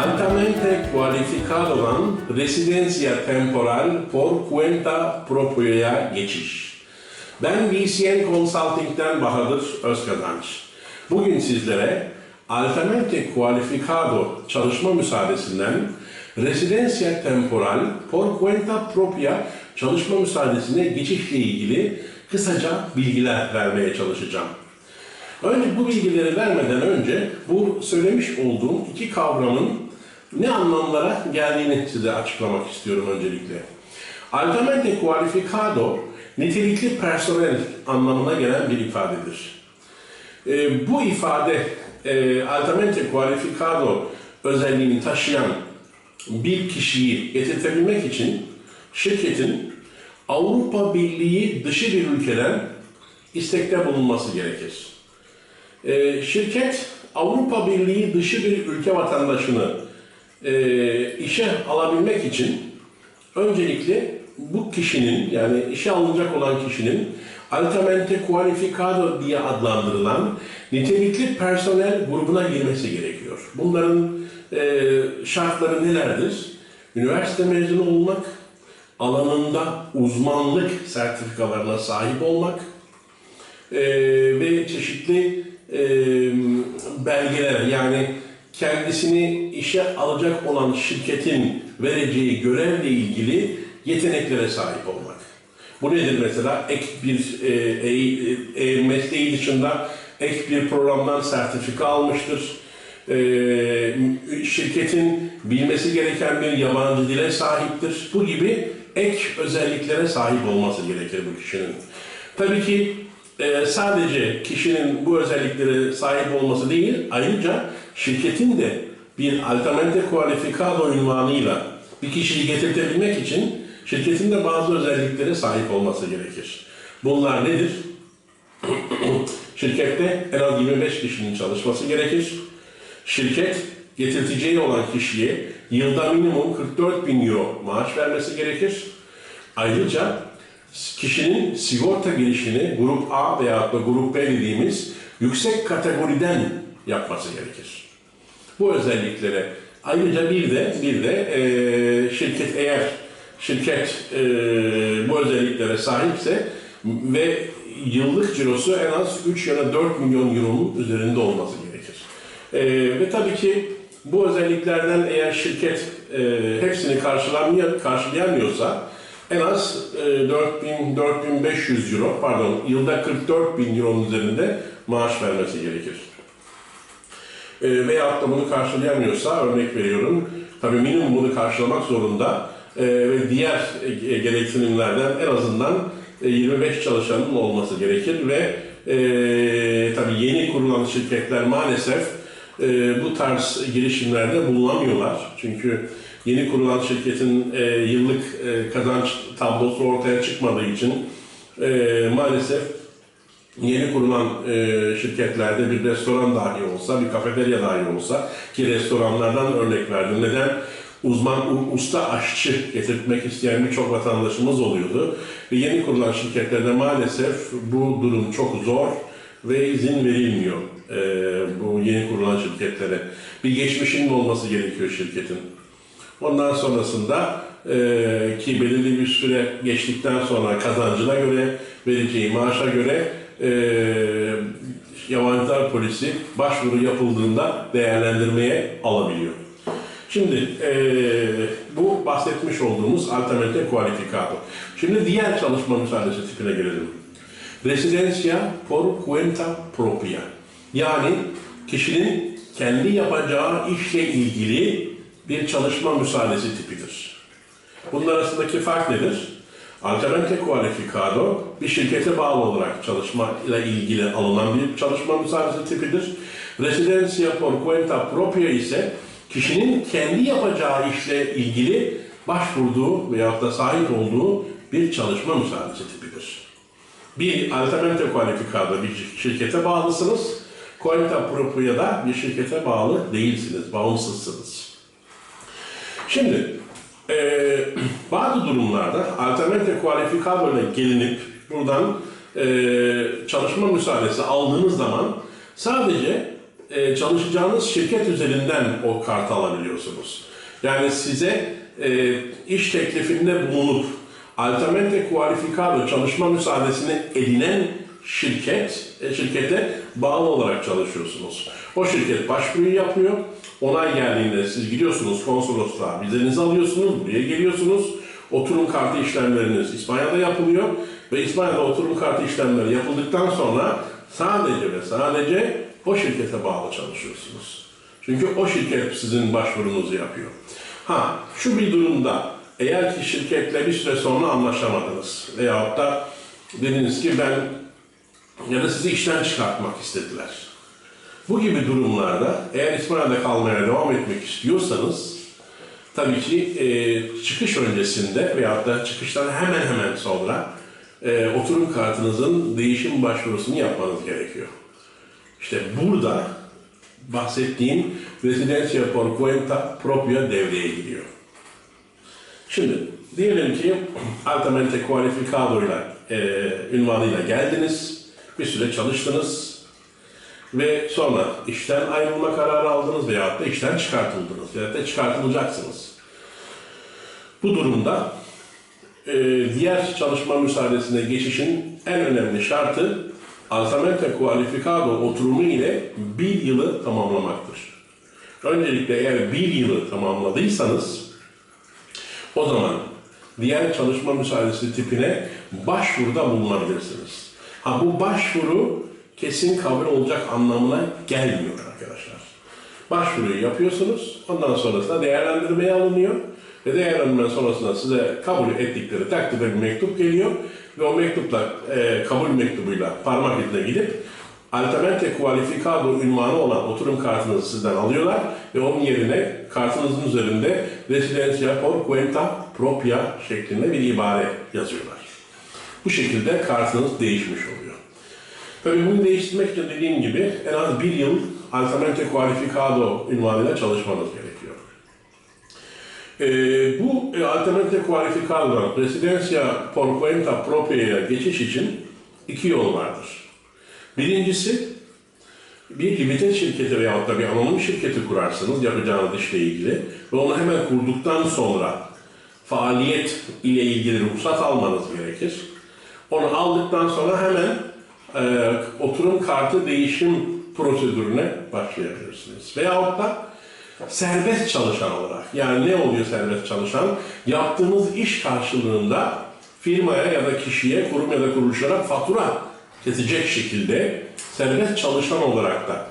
altamente cualificado'dan residencia temporal por cuenta propria'ya geçiş. Ben BCN Consulting'den Bahadır Özkazanç. Bugün sizlere altamente cualificado çalışma müsaadesinden residencia temporal por cuenta propia çalışma müsaadesine geçişle ilgili kısaca bilgiler vermeye çalışacağım. Önce bu bilgileri vermeden önce bu söylemiş olduğum iki kavramın ne anlamlara geldiğini size açıklamak istiyorum öncelikle. Altamente qualificado, nitelikli personel anlamına gelen bir ifadedir. E, bu ifade e, altamente qualificado özelliğini taşıyan bir kişiyi getirtebilmek için şirketin Avrupa Birliği dışı bir ülkeden istekte bulunması gerekir. Ee, şirket Avrupa Birliği dışı bir ülke vatandaşını e, işe alabilmek için öncelikle bu kişinin yani işe alınacak olan kişinin altamente qualificado diye adlandırılan nitelikli personel grubuna girmesi gerekiyor. Bunların e, şartları nelerdir? Üniversite mezunu olmak, alanında uzmanlık sertifikalarına sahip olmak, e, ve çeşitli e, belgeler yani kendisini işe alacak olan şirketin vereceği görevle ilgili yeteneklere sahip olmak. Bu nedir mesela? Ek bir e, e, e, mesleği dışında ek bir programdan sertifika almıştır. E, şirketin bilmesi gereken bir yabancı dile sahiptir. Bu gibi ek özelliklere sahip olması gerekir bu kişinin. Tabii ki e, sadece kişinin bu özelliklere sahip olması değil, ayrıca şirketin de bir altamente qualificado ünvanıyla bir kişiyi getirtebilmek için şirketin de bazı özelliklere sahip olması gerekir. Bunlar nedir? Şirkette en az 25 kişinin çalışması gerekir. Şirket getirteceği olan kişiye yılda minimum 44 bin euro maaş vermesi gerekir. Ayrıca kişinin sigorta girişini grup A veya da grup B dediğimiz yüksek kategoriden yapması gerekir. Bu özelliklere ayrıca bir de bir de e, şirket eğer şirket e, bu özelliklere sahipse ve yıllık cirosu en az 3 ya da 4 milyon euronun üzerinde olması gerekir. E, ve tabii ki bu özelliklerden eğer şirket e, hepsini karşılayamıyorsa en az e, 4000 4500 euro pardon yılda 44 bin euronun üzerinde maaş vermesi gerekir. E, veyahut da bunu karşılayamıyorsa örnek veriyorum tabii minimum bunu karşılamak zorunda e, ve diğer e, gereksinimlerden en azından e, 25 çalışanın olması gerekir ve e, tabii yeni kurulan şirketler maalesef e, bu tarz girişimlerde bulunamıyorlar. Çünkü yeni kurulan şirketin e, yıllık e, kazanç tablosu ortaya çıkmadığı için e, maalesef yeni kurulan e, şirketlerde bir restoran dahi olsa, bir kafeterya dahi olsa ki restoranlardan örnek verdim. Neden? Uzman, usta aşçı getirtmek isteyen birçok vatandaşımız oluyordu. Ve yeni kurulan şirketlerde maalesef bu durum çok zor ve izin verilmiyor e, bu yeni kurulan şirketlere. Bir geçmişinin olması gerekiyor şirketin. Ondan sonrasında e, ki belirli bir süre geçtikten sonra kazancına göre, vereceği maaşa göre yabancılar polisi başvuru yapıldığında değerlendirmeye alabiliyor. Şimdi e, bu bahsetmiş olduğumuz altamente qualificado. Şimdi diğer çalışma müsaadesi tipine gelelim. Residencia por cuenta propia. Yani kişinin kendi yapacağı işle ilgili bir çalışma müsaadesi tipidir. Bunun arasındaki fark nedir? Altamente qualificado bir şirkete bağlı olarak çalışma ile ilgili alınan bir çalışma müsaadesi tipidir. Residencia por cuenta propia ise kişinin kendi yapacağı işle ilgili başvurduğu veyahut da sahip olduğu bir çalışma müsaadesi tipidir. Bir altamente qualificado bir şirkete bağlısınız. Qualita propria'da bir şirkete bağlı değilsiniz, bağımsızsınız. Şimdi eee, bazı durumlarda altamente qualificado ile gelinip buradan eee, çalışma müsaadesi aldığınız zaman sadece e, çalışacağınız şirket üzerinden o kartı alabiliyorsunuz. Yani size e, iş teklifinde bulunup altamente qualificado çalışma müsaadesini edinen şirket, e, şirkete bağlı olarak çalışıyorsunuz. O şirket başvuruyu yapıyor. Onay geldiğinde siz gidiyorsunuz konsolosluğa, vizenizi alıyorsunuz, buraya geliyorsunuz. Oturum kartı işlemleriniz İspanya'da yapılıyor ve İspanya'da oturum kartı işlemleri yapıldıktan sonra sadece ve sadece o şirkete bağlı çalışıyorsunuz. Çünkü o şirket sizin başvurunuzu yapıyor. Ha, şu bir durumda eğer ki şirketle bir süre sonra anlaşamadınız veyahut da dediniz ki ben ya da sizi işten çıkartmak istediler. Bu gibi durumlarda eğer İspanya'da kalmaya devam etmek istiyorsanız tabii ki e, çıkış öncesinde veyahut da çıkıştan hemen hemen sonra e, oturum kartınızın değişim başvurusunu yapmanız gerekiyor. İşte burada bahsettiğim residencia por cuenta propia devreye giriyor. Şimdi diyelim ki altamente qualificado ile ünvanıyla geldiniz, bir süre çalıştınız ve sonra işten ayrılma kararı aldınız veyahut da işten çıkartıldınız veyahut da çıkartılacaksınız. Bu durumda e, diğer çalışma müsaadesine geçişin en önemli şartı altamente qualificado oturumu ile bir yılı tamamlamaktır. Öncelikle eğer bir yılı tamamladıysanız o zaman diğer çalışma müsaadesi tipine başvuruda bulunabilirsiniz. Ha bu başvuru kesin kabul olacak anlamına gelmiyor arkadaşlar. Başvuruyu yapıyorsunuz, ondan sonrasında değerlendirmeye alınıyor ve değerlendirme sonrasında size kabul ettikleri takdirde bir mektup geliyor ve o mektupla, e, kabul mektubuyla parmak izine gidip altamente qualificado ünvanı olan oturum kartınızı sizden alıyorlar ve onun yerine kartınızın üzerinde residencia por cuenta propia şeklinde bir ibare yazıyorlar. Bu şekilde kartınız değişmiş oluyor. Bunu değiştirmek için dediğim gibi en az bir yıl altamente qualificado ünvanıyla çalışmanız gerekiyor. Ee, bu e, altamente qualificado'dan residencia por cuenta propia'ya geçiş için iki yol vardır. Birincisi bir limited şirketi veyahut da bir anonim şirketi kurarsınız yapacağınız işle ilgili ve onu hemen kurduktan sonra faaliyet ile ilgili ruhsat almanız gerekir. Onu aldıktan sonra hemen e, oturum kartı değişim prosedürüne başlayabilirsiniz. Veyahut da serbest çalışan olarak. Yani ne oluyor serbest çalışan? Yaptığınız iş karşılığında firmaya ya da kişiye, kurum ya da kuruluşlara fatura kesecek şekilde serbest çalışan olarak da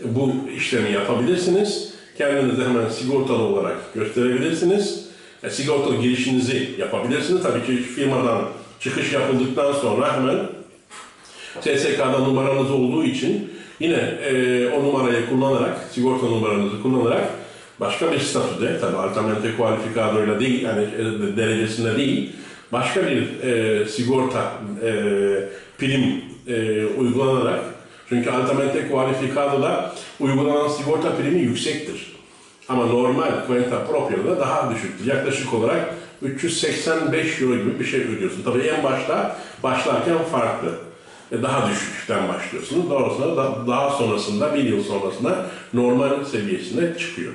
bu işlemi yapabilirsiniz. Kendinizi hemen sigortalı olarak gösterebilirsiniz. E, sigortalı girişinizi yapabilirsiniz. Tabii ki firmadan çıkış yapıldıktan sonra hemen SSK'da numaranız olduğu için yine e, o numarayı kullanarak, sigorta numaranızı kullanarak başka bir statüde, tabi altamente qualificado'yla değil, yani e, derecesinde değil, başka bir e, sigorta e, prim e, uygulanarak, çünkü altamente qualificado'da uygulanan sigorta primi yüksektir. Ama normal cuenta propria'da daha düşüktür. Yaklaşık olarak 385 euro gibi bir şey ödüyorsun. Tabii en başta başlarken farklı. E, Daha düşükten başlıyorsunuz. Doğrusunda da, daha sonrasında, bir yıl sonrasında normal seviyesine çıkıyor.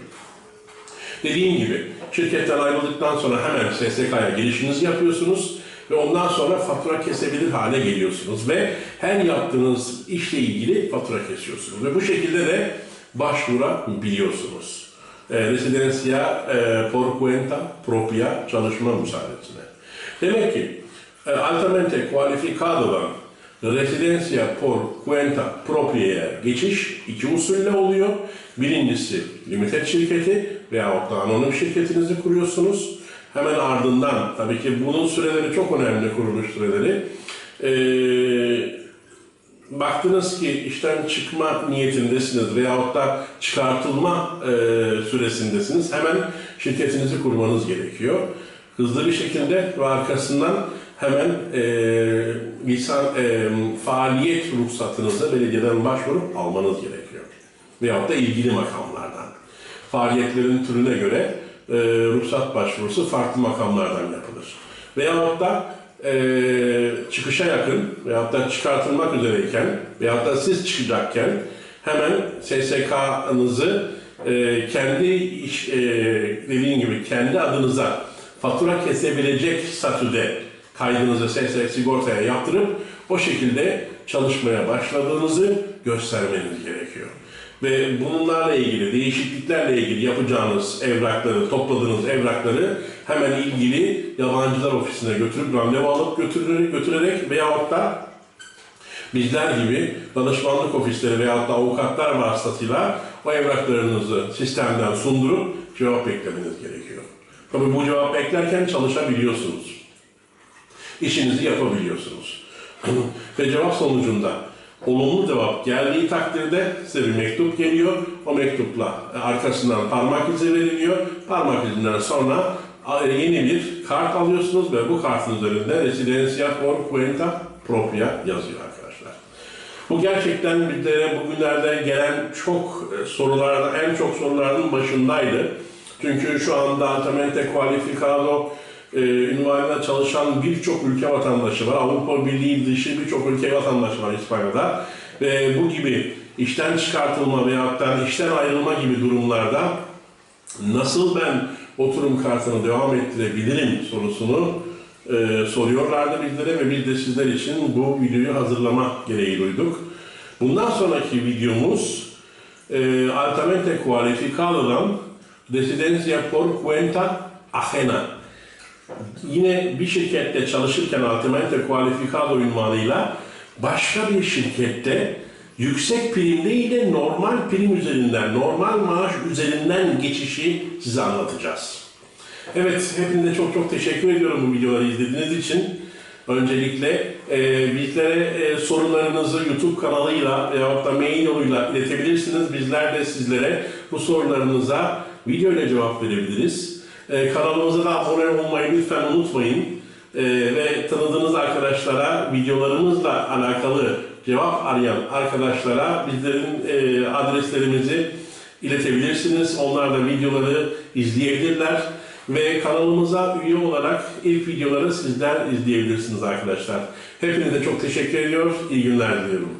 Dediğim gibi şirketten ayrıldıktan sonra hemen SSK'ya girişinizi yapıyorsunuz ve ondan sonra fatura kesebilir hale geliyorsunuz ve her yaptığınız işle ilgili fatura kesiyorsunuz ve bu şekilde de başvurabiliyorsunuz. E, residencia e, por cuenta propia çalışma müsaadesine. Demek ki e, altamente qualificado'dan residencia por cuenta propia'ya geçiş iki usulle oluyor. Birincisi limited şirketi veyahut da anonim şirketinizi kuruyorsunuz. Hemen ardından, tabii ki bunun süreleri çok önemli kuruluş süreleri. Ee, baktınız ki işten çıkma niyetindesiniz veyahut da çıkartılma e, süresindesiniz. Hemen şirketinizi kurmanız gerekiyor. Hızlı bir şekilde ve arkasından hemen e, lisan, e, faaliyet ruhsatınızı belediyeden başvurup almanız gerekiyor. Veyahut da ilgili makamlardan. Faaliyetlerin türüne göre e, ruhsat başvurusu farklı makamlardan yapılır. Veyahut da e, çıkışa yakın veyahut da çıkartılmak üzereyken veyahut da siz çıkacakken hemen SSK'nızı e, kendi iş, e, dediğim gibi kendi adınıza fatura kesebilecek statüde kaydınızı SS sigortaya yaptırıp o şekilde çalışmaya başladığınızı göstermeniz gerekiyor. Ve bunlarla ilgili, değişikliklerle ilgili yapacağınız evrakları, topladığınız evrakları hemen ilgili yabancılar ofisine götürüp randevu alıp götürerek, götürerek veyahut da bizler gibi danışmanlık ofisleri veyahut da avukatlar vasıtasıyla o evraklarınızı sistemden sundurup cevap beklemeniz gerekiyor. Tabii bu cevap beklerken çalışabiliyorsunuz. İşinizi yapabiliyorsunuz. Ve cevap sonucunda olumlu cevap geldiği takdirde size bir mektup geliyor. O mektupla arkasından parmak izi veriliyor. Parmak izinden sonra yeni bir kart alıyorsunuz ve bu kartın üzerinde Residencia por Cuenta Propia yazıyor arkadaşlar. Bu gerçekten bizlere bugünlerde gelen çok e, sorularda, en çok soruların başındaydı. Çünkü şu anda altamente qualificado e, ünvanıyla çalışan birçok ülke vatandaşı var. Avrupa Birliği dışı birçok ülke vatandaşı var İspanya'da. Ve bu gibi işten çıkartılma veyahut da işten ayrılma gibi durumlarda nasıl ben oturum kartını devam ettirebilirim sorusunu e, soruyorlardı bizlere ve biz de sizler için bu videoyu hazırlama gereği duyduk. Bundan sonraki videomuz e, altamente cualificado'dan Residencia por cuenta ajena. Yine bir şirkette çalışırken altamente cualificado ünvanıyla başka bir şirkette yüksek prim de normal prim üzerinden, normal maaş üzerinden geçişi size anlatacağız. Evet, hepinize çok çok teşekkür ediyorum bu videoları izlediğiniz için. Öncelikle e, bizlere e, sorularınızı YouTube kanalıyla veyahut da mail yoluyla iletebilirsiniz. Bizler de sizlere bu sorularınıza video ile cevap verebiliriz. E, kanalımıza da abone olmayı lütfen unutmayın. E, ve tanıdığınız arkadaşlara videolarımızla alakalı cevap arayan arkadaşlara bizlerin e, adreslerimizi iletebilirsiniz. Onlar da videoları izleyebilirler. Ve kanalımıza üye olarak ilk videoları sizler izleyebilirsiniz arkadaşlar. Hepinize çok teşekkür ediyor. İyi günler diliyorum.